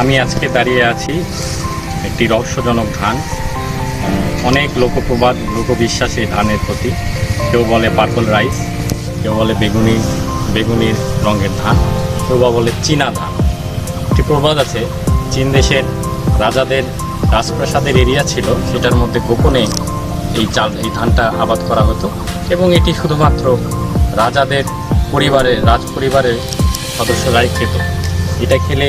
আমি আজকে দাঁড়িয়ে আছি একটি রহস্যজনক ধান। অনেক লোকপ্রবাদ, লোকবিশ্বাস এই ধানের প্রতি। কেউ বলে পার্পল রাইস, কেউ বলে বেগুনি, বেগুনির রঙের ধান, কেউ বা বলে চীনা ধান। একটি প্রবাদ আছে, চীন দেশের রাজাদের রাজপ্রাসাদের এরিয়া ছিল, সেটার মধ্যে গোপনে এই চাল, এই ধানটা আবাদ করা হতো এবং এটি শুধুমাত্র রাজাদের পরিবারের রাজ পরিবারের সদস্যরাই খেত। এটা খেলে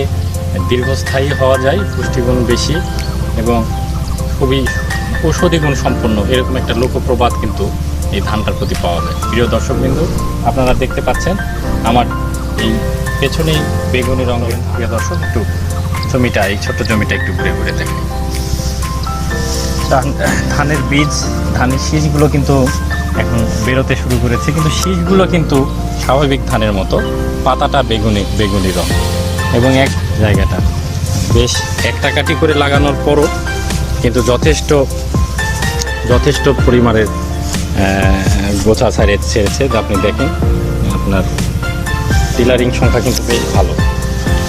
দীর্ঘস্থায়ী হওয়া যায়, পুষ্টিগুণ বেশি এবং খুবই ঔষধি গুণ সম্পন্ন এরকম একটা লোকপ্রবাদ কিন্তু এই ধানটার প্রতি পাওয়া যায়। প্রিয় দর্শকবৃন্দ, আপনারা দেখতে পাচ্ছেন আমার এই পেছনেই বেগুনি রঙের, প্রিয় দর্শক, একটু জমিটা, এই ছোট্ট জমিটা একটু ঘুরে ঘুরে দেখে। ধান- ধানের বীজ, ধানের শীষগুলো কিন্তু এখন বেরোতে শুরু করেছে, কিন্তু শীষগুলো কিন্তু স্বাভাবিক ধানের মতো, পাতাটা বেগুনি বেগুনি রং এবং এক জায়গাটা। বেশ একটা কাটি করে লাগানোর পরও কিন্তু যথেষ্ট যথেষ্ট পরিমাণের গোছা ছাড়ে, ছেড়েছে। আপনি দেখেন, আপনার টিলারিং সংখ্যা কিন্তু বেশ ভালো।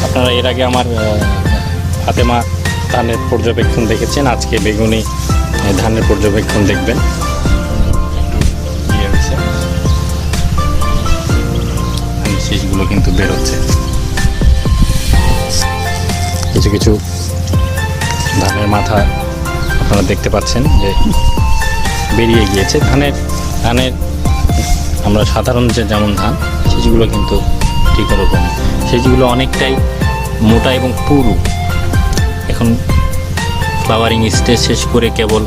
আপনারা এর আগে আমার ফাতেমা ধানের পর্যবেক্ষণ দেখেছেন। আজকে বেগুনি ধানের পর্যবেক্ষণ দেখবেন। কিছু কিছু ধানের মাথা আপনারা দেখতে পাচ্ছেন যে বেরিয়ে গিয়েছে। ধানের ধানের আমরা সাধারণ যে যেমন ধান, সেগুলো কিন্তু ঠিক ওরকম। সেগুলো অনেকটাই মোটা এবং পুরু। এখন ফ্লাওয়ারিং স্টেজ শেষ করে কেবল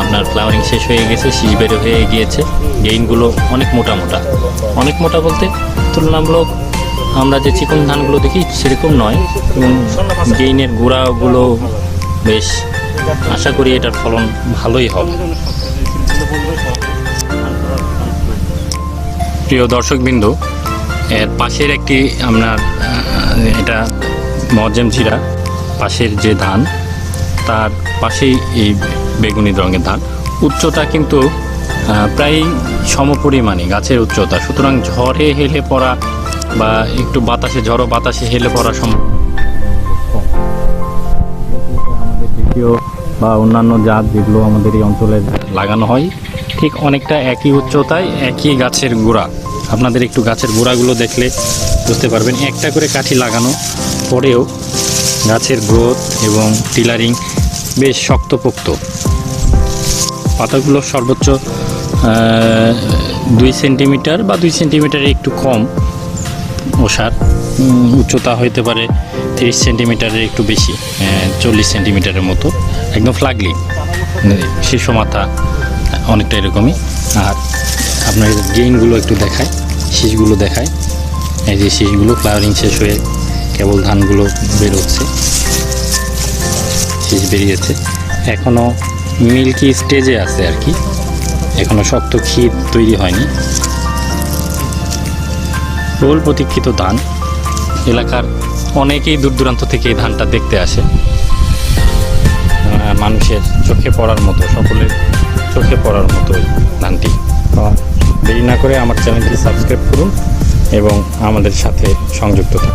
আপনার ফ্লাওয়ারিং শেষ হয়ে গেছে, শীষ বের হয়ে গিয়েছে। গেইনগুলো অনেক মোটা মোটা। অনেক মোটা বলতে তুলনামূলক আমরা যে চিকন ধানগুলো দেখি সেরকম নয়, এবং গেইনের গোড়াগুলো বেশ আশা করি এটার ফলন ভালোই হবে। প্রিয় দর্শকবৃন্দ, এর পাশের একটি আপনার এটা মজেম জিরা পাশের যে ধান, তার পাশেই এই বেগুনি রঙের ধান। উচ্চতা কিন্তু প্রায় সমপরিমাণে গাছের উচ্চতা, সুতরাং ঝড়ে হেলে পড়া বা একটু বাতাসে, ঝড়ো বাতাসে হেলে পড়া সম্ভব। দ্বিতীয় বা অন্যান্য জাত যেগুলো আমাদের এই অঞ্চলে লাগানো হয়, ঠিক অনেকটা একই উচ্চতায় একই গাছের গোড়া। আপনাদের একটু গাছের গোড়াগুলো দেখলে বুঝতে পারবেন, একটা করে কাঠি লাগানো, পরেও গাছের গ্রোথ এবং টিলারিং বেশ শক্তপোক্ত। পাতাগুলো সর্বোচ্চ দুই সেন্টিমিটার বা দুই সেন্টিমিটারের একটু কম ওষার উচ্চতা হইতে পারে তিরিশ সেন্টিমিটারের একটু বেশি চল্লিশ সেন্টিমিটারের মতো, একদম ফ্লাগলি শীর্ষ মাথা অনেকটা এরকমই। আর আপনার গেইনগুলো একটু দেখায় শীষগুলো দেখায় এই যে শীষগুলো ফ্লাওয়ারিং শেষ হয়ে কেবল ধানগুলো বেরোচ্ছে শীষ বেরিয়েছে। এখনও মিল্কি স্টেজে আছে আর কি এখনও শক্ত ক্ষীর তৈরি হয়নি। বহুল প্রতীক্ষিত ধান। এলাকার অনেকেই দূর দূরান্ত থেকে এই ধানটা দেখতে আসে। মানুষের চোখে পড়ার মতো, সকলের চোখে পড়ার মতো ওই ধানটি। দেরি না করে আমার চ্যানেলটি সাবস্ক্রাইব করুন এবং আমাদের সাথে সংযুক্ত থাকুন।